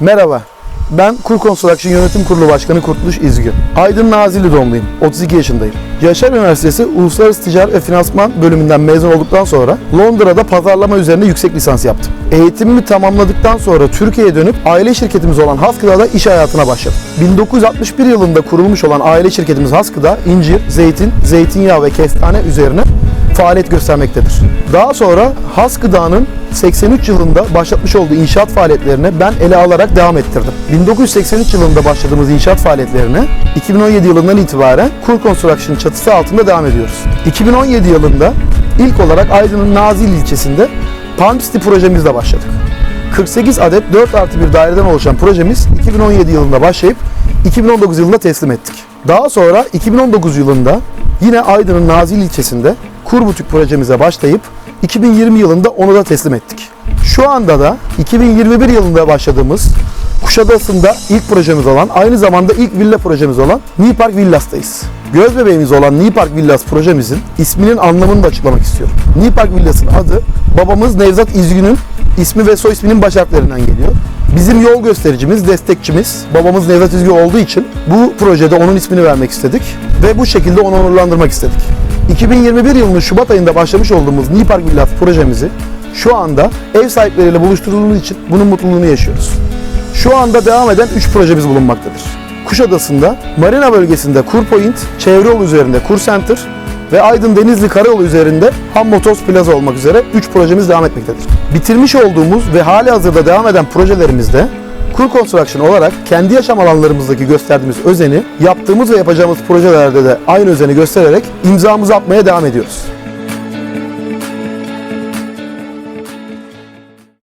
Merhaba. Ben Kur Construction Yönetim Kurulu Başkanı Kurtuluş İzgün. Aydın Nazilli doğumluyum. 32 yaşındayım. Yaşar Üniversitesi Uluslararası Ticaret ve Finansman bölümünden mezun olduktan sonra Londra'da pazarlama üzerine yüksek lisans yaptım. Eğitimimi tamamladıktan sonra Türkiye'ye dönüp aile şirketimiz olan Haskıda'da iş hayatına başladım. 1961 yılında kurulmuş olan aile şirketimiz Haskıda incir, zeytin, zeytinyağı ve kestane üzerine faaliyet göstermektedir. Daha sonra Has Gıda'nın 83 yılında başlatmış olduğu inşaat faaliyetlerini ben ele alarak devam ettirdim. 1983 yılında başladığımız inşaat faaliyetlerine 2017 yılından itibaren Kur Construction çatısı altında devam ediyoruz. 2017 yılında ilk olarak Aydın'ın Nazilli ilçesinde Palm City projemizle başladık. 48 adet 4 artı 1 daireden oluşan projemiz 2017 yılında başlayıp 2019 yılında teslim ettik. Daha sonra 2019 yılında yine Aydın'ın Nazilli ilçesinde Kurbutuk projemize başlayıp 2020 yılında onu da teslim ettik. Şu anda da 2021 yılında başladığımız Kuşadası'nda ilk projemiz olan, aynı zamanda ilk villa projemiz olan New Park Villas'tayız. Göz bebeğimiz olan New Park Villas projemizin isminin anlamını da açıklamak istiyorum. New Park Villas'ın adı babamız Nevzat İzgün'ün ismi ve soy isminin baş harflerinden geliyor. Bizim yol göstericimiz, destekçimiz babamız Nevzat İzgün olduğu için bu projede onun ismini vermek istedik ve bu şekilde onu onurlandırmak istedik. 2021 yılının Şubat ayında başlamış olduğumuz New Park Villas projemizi şu anda ev sahipleriyle buluşturulduğumuz için bunun mutluluğunu yaşıyoruz. Şu anda devam eden 3 projemiz bulunmaktadır. Kuşadası'nda, Marina bölgesinde Kur Point, çevre yolu üzerinde Kur Center ve Aydın Denizli Karayolu üzerinde Ham Motors Plaza olmak üzere 3 projemiz devam etmektedir. Bitirmiş olduğumuz ve hali hazırda devam eden projelerimizde Kur Construction olarak kendi yaşam alanlarımızdaki gösterdiğimiz özeni yaptığımız ve yapacağımız projelerde de aynı özeni göstererek imzamızı atmaya devam ediyoruz.